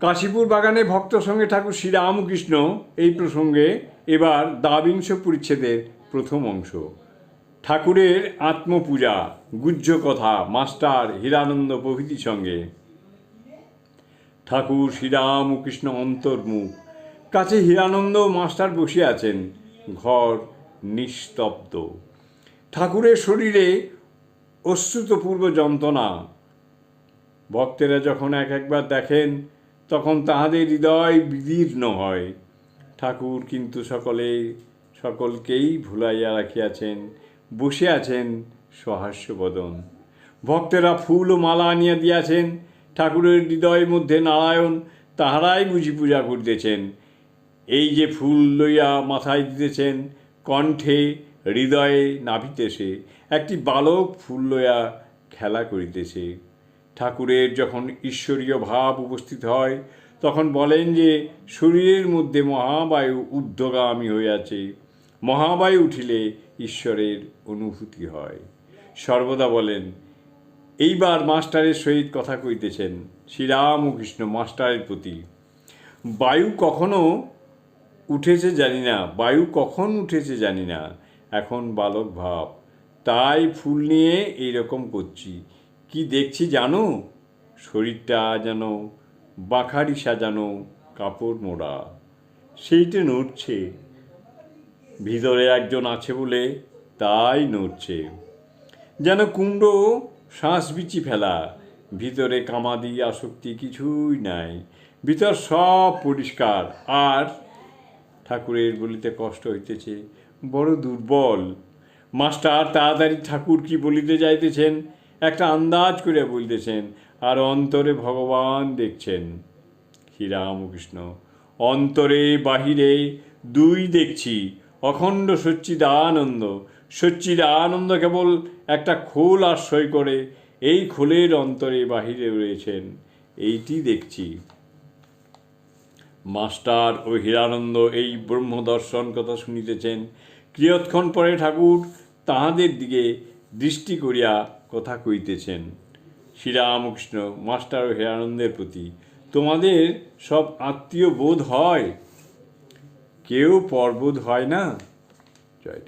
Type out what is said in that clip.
কাশীপুর বাগানে ভক্ত সঙ্গে ঠাকুর শ্রীরামকৃষ্ণ এই প্রসঙ্গে এবার দাবিংশ পরিচ্ছেদের প্রথম অংশ। ঠাকুরের আত্মপূজা, গুহ্য কথা, মাস্টার হীরানন্দ প্রভৃতির সঙ্গে। ঠাকুর শ্রীরামকৃষ্ণ অন্তর্মুখ। কাছে হীরানন্দ মাস্টার বসে আছেন। ঘর নিস্তব্ধ। ঠাকুরের শরীরে অশ্রুতপূর্ব যন্ত্রণা। ভক্তেরা যখন এক একবার দেখেন তখন তাহাদের হৃদয় বিদীর্ণ হয়। ঠাকুর কিন্তু সকলে, সকলকেই ভুলাইয়া রাখিয়াছেন বসে আছেন সহাস্যবদন ভক্তেরা ফুল ও মালা আনিয়া দিয়াছেন, ঠাকুরের হৃদয়ের মধ্যে নারায়ণ তাহারাই বুঝি পূজা করিতেছেন। এই যে ফুল লইয়া মাথায় দিতেছেন, কণ্ঠে হৃদয়ে নাভিতেছে একটি বালক ফুল লইয়া খেলা করিতেছে। ঠাকুরের যখন ঈশ্বরীয় ভাব উপস্থিত হয়, তখন বলেন যে, শরীরের মধ্যে মহাবায়ু ঊর্ধ্বগামী আছে। মহাবায়ু উঠিলে ঈশ্বরের অনুভূতি হয়। সর্বদা বলেন, এইবার মাস্টারের সহিত কথা কইতেছেন শ্রীরামকৃষ্ণ মাস্টারের প্রতি। বায়ু কখনো উঠেছে জানি না, বায়ু কখন উঠেছে জানি না। এখন বালক ভাব, তাই ফুল নিয়ে এইরকম করছি। কি দেখছি জানো? শরীরটা যেন বাখারি সাজানো কাপড় মোড়া। সেইটা নড়ছে। ভিতরে একজন আছে বলে তাই নড়ছে। যেন কুমড়ো শ্বাস বিচি ফেলা। ভিতরে কামাদি আসক্তি কিছুই নাই। ভিতর সব পরিষ্কার। আর ঠাকুরের বলিতে কষ্ট হইতেছে। বড় দুর্বল। মাস্টার তাড়াতাড়ি ঠাকুর কি বলিতে যাইতেছেন? একটা আন্দাজ করে বলতেছেন, আর অন্তরে ভগবান দেখছেন। শ্রীরামকৃষ্ণ অন্তরে বাহিরে দুই দেখছি, অখণ্ড সচ্চিদানন্দ। সচ্চিদানন্দ কেবল একটা খোল আশ্রয় করে, এই খোলের অন্তরে বাহিরে রয়েছেন, এইটি দেখছি। মাস্টার ও হীরানন্দ এই ব্রহ্মদর্শন কথা শুনিতেছেন। কিয়ৎক্ষণ পরে ঠাকুর তাহাদের দিকে দৃষ্টি করিয়া কথা কইতেছেন। শ্রীরামকৃষ্ণ, মাস্টার ও হীরানন্দের প্রতি, তোমাদের সব আত্মীয় বোধ হয়। কেউ পর্বোধ হয় না? জয়